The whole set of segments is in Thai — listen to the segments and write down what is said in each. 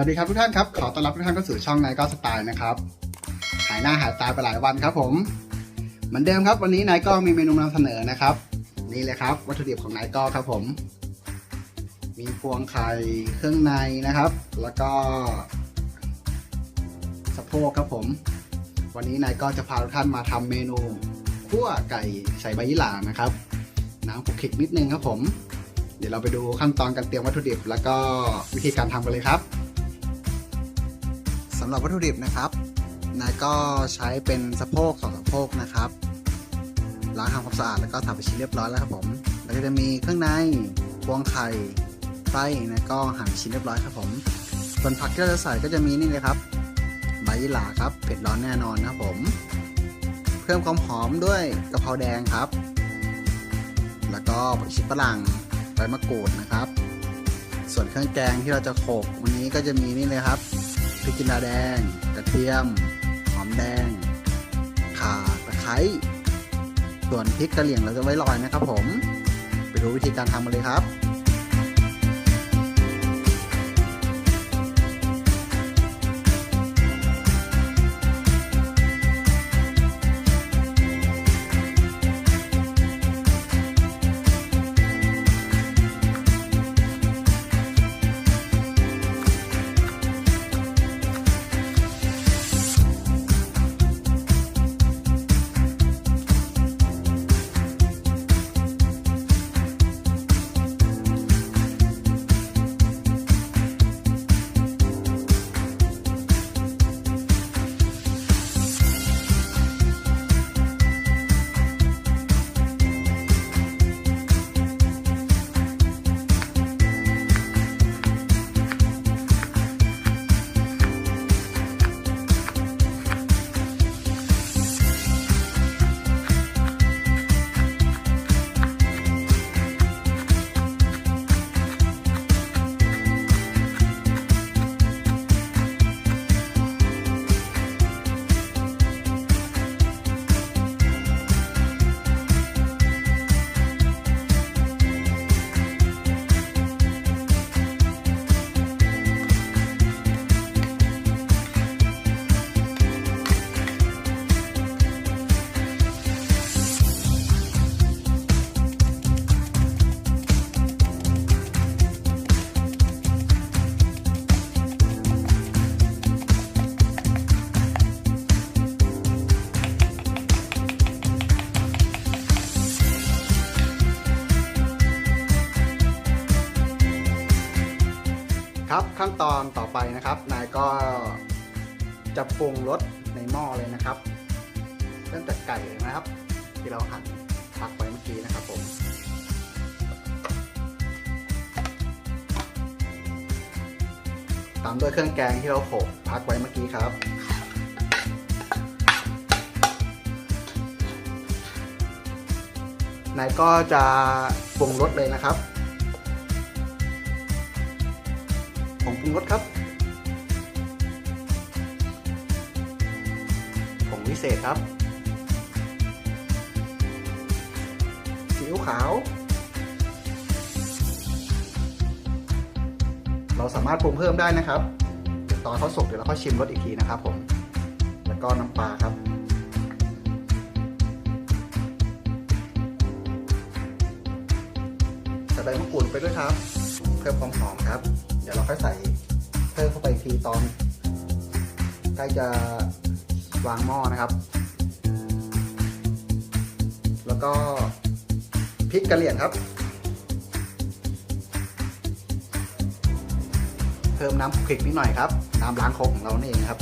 วัสดีครับทุกท่านครับ ขอต้อนรับทุกท่านเข้าสู่ช่องนายก็สไตล์นะครับ หายหน้าหายตาไปหลายวันครับผม เหมือนเดิมครับ วันนี้นายก็มีเมนูนำเสนอนะครับ นี่เลยครับ วัตถุดิบของนายก็ครับผม มีพวงไข่เครื่องในนะครับ แล้วก็สะโพกครับผม วันนี้นายก็จะพาทุกท่านมาทำเมนูคั่วไก่ใส่ใบยี่หร่านะครับ น้ำคลุกคลิกนิดนึงครับผมเดี๋ยวเราไปดูขั้นตอนการเตรียมวัตถุดิบ แล้วก็วิธีการทำกันเลยครับำหรับวัตถุดิบนะครับนายก็ใช้เป็นสะโพกสองสะโพกนะครับล้างทำความสะอาดแล้วก็ทำไปชิ้นเรียบร้อยแล้วครับผมแล้วก็จะมีเครื่องในพวงไข่ไส้นะก็หั่นชิ้นเรียบร้อยครับผมส่วนผักที่เราจะใส่ก็จะมีนี่เลยครับใบยี่หร่าครับเผ็ดร้อนแน่นอนนะครับผม เพิ่มความหอมด้วยกะเพราแดงครับ แล้วก็ผักชีฝรั่งใบมะกรูดนะครับ ส่วนเครื่องแกงที่เราจะโขลกวันนี้ก็จะมีนี่เลยครับ ริกจินดาแดง กระเทียม หอมแดง ข่า ตะไคร้ ส่วนพริกกระเหรี่ยงเราจะไว้ลอยนะครับผม ไปดูวิธีการทำกันเลยครับ ครับขั้นตอนต่อไปนะครับ นายก็จะปรุงรสในหม้อเลยนะครับเริ่มจากไก่นะครับ ที่เราหั่นพักไว้เมื่อกี้นะครับผมตามด้วยเครื่องแกงที่เราโขลกพักไว้เมื่อกี้ครับ นายก็จะปรุงรสเลยนะครับ ผงปรุงรสครับผงวิเศษครับซีอิ๊วขาว เราสามารถปรุงเพิ่มได้นะครับ ตอนเขาสุกเดี๋ยวเราค่อยชิมรสอีกทีนะครับผม แล้วก็น้ำปลาครับใส่ใบมะกรูดไปด้วยครับ เพิ่มความหอมครับ ดี๋ยวเราค่อยใส่เพิ่มเข้าไปทีตอนใกล้จะวางหม้อนะครับ แล้วก็พริกกระเหรี่ยงครับ เพิ่มน้ำคลิกนิดหน่อยครับน้ำล้างครกของเรานี่เองครับ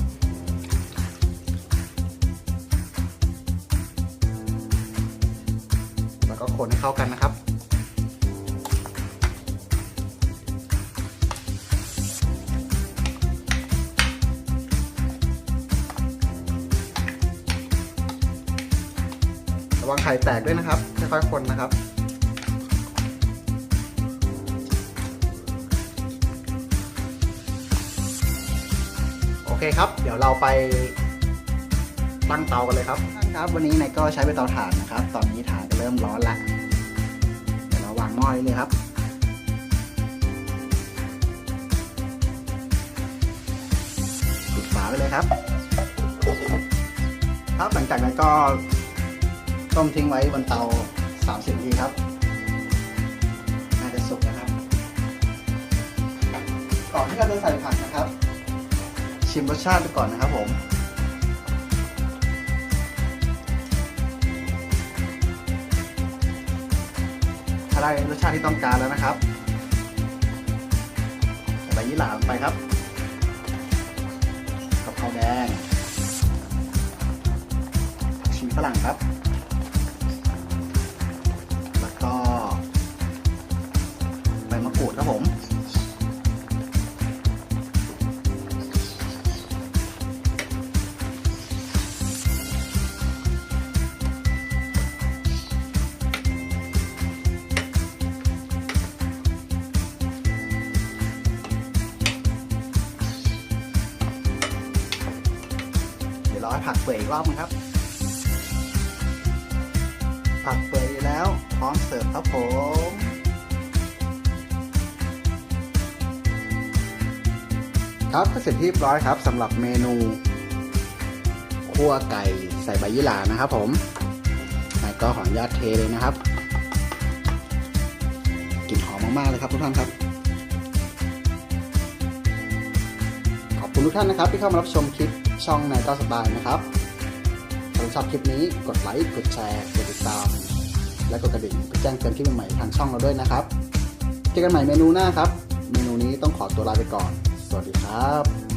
แล้วก็คนให้เข้ากันนะครับ ระวังไข่แตกด้วยนะครับ ค่อยๆคนนะครับ โอเคครับ เดี๋ยวเราไปตั้งเตากันเลยครับท่านครับวันนี้นายก็ใช้เป็นเตาถ่านนะครับ ตอนนี้ถ่านก็เริ่มร้อนละเดี๋ยวเราวางหม้อได้เลยครับปิดฝาเลยครับ ครับหลังจากนั้นก็ ต้มทิ้งไว้บนเตา 30นาทีครับ น่าจะสุกนะครับ ก่อนที่เราจะใส่ผักนะครับ ชิมรสชาติดูก่อนนะครับผมถ้าได้รสชาติที่ต้องการแล้วนะครับใส่ยี่หร่าลงไปครับกะเพราแดงชีฝรั่งครับ ให้ผักเปื่อยอีกรอบนึงครับ ผักเปื่อยแล้วพร้อมเสิร์ฟครับผมครับก็เสร็จที่เรียบร้อยครับสำหรับเมนูคั่วไก่ใส่ใบยี่หร่านะครับผมก็ขออนุญาตเทเลยนะครับกลิ่นหอมมากๆเลยครับทุกท่านครับ ขอบคุณทุกท่านนะครับที่เข้ามารับชมคลิป ช่องนายก็สบายนะครับถ้าชอบคลิปนี้กดไลค์กดแชร์กดติดตาม และกดกระดิ่งเพื่อแจ้งเตือนคลิปใหม่ๆทางช่องเราด้วยนะครับเจอกันใหม่เมนูหน้าครับ เมนูนี้ต้องขอตัวลาไปก่อน สวัสดีครับ